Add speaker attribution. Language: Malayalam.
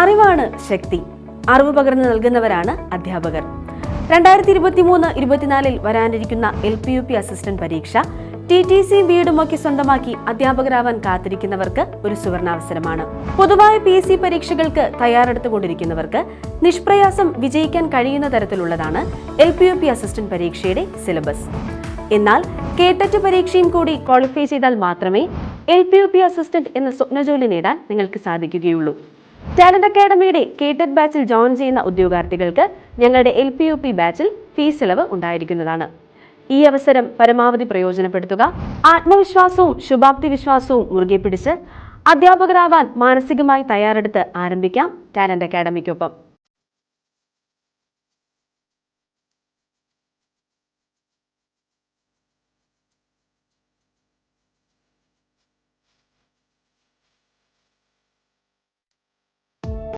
Speaker 1: അറിവാണ് ശക്തി. അറിവ് പകർന്നു നൽകുന്നവരാണ് അധ്യാപകർ. രണ്ടായിരത്തി ഇരുപത്തി മൂന്ന് ഇരുപത്തിനാലിൽ വരാനിരിക്കുന്ന L P U P assistant പരീക്ഷ ടി ടി സി ബിഎഡുമൊക്കെ സ്വന്തമാക്കി അധ്യാപകരാവാൻ കാത്തിരിക്കുന്നവർക്ക് ഒരു സുവർണാവസരമാണ്. പൊതുവായ പി എസ് സി പരീക്ഷകൾക്ക് തയ്യാറെടുത്തുകൊണ്ടിരിക്കുന്നവർക്ക് നിഷ്പ്രയാസം വിജയിക്കാൻ കഴിയുന്ന തരത്തിലുള്ളതാണ് L P U P assistant പരീക്ഷയുടെ സിലബസ്. എന്നാൽ കേട്ടറ്റ് പരീക്ഷയും കൂടി ക്വാളിഫൈ ചെയ്താൽ മാത്രമേ L P U P assistant എന്ന സ്വപ്നജോലി നേടാൻ നിങ്ങൾക്ക് സാധിക്കുകയുള്ളൂ. ടാലന്റ് അക്കാഡമിയുടെ കേറ്റഡ് ബാച്ചിൽ ജോയിൻ ചെയ്യുന്ന ഉദ്യോഗാർത്ഥികൾക്ക് ഞങ്ങളുടെ എൽ പി യു പി ബാച്ചിൽ ഫീസ് ഇളവ് ഉണ്ടായിരിക്കുന്നതാണ്. ഈ അവസരം പരമാവധി പ്രയോജനപ്പെടുത്തുക ആത്മവിശ്വാസവും ശുഭാപ്തി വിശ്വാസവും മുറുകെ പിടിച്ച് അധ്യാപകരാവാൻ മാനസികമായി തയ്യാറെടുത്ത് ആരംഭിക്കാം ടാലന്റ് അക്കാഡമിക്കൊപ്പം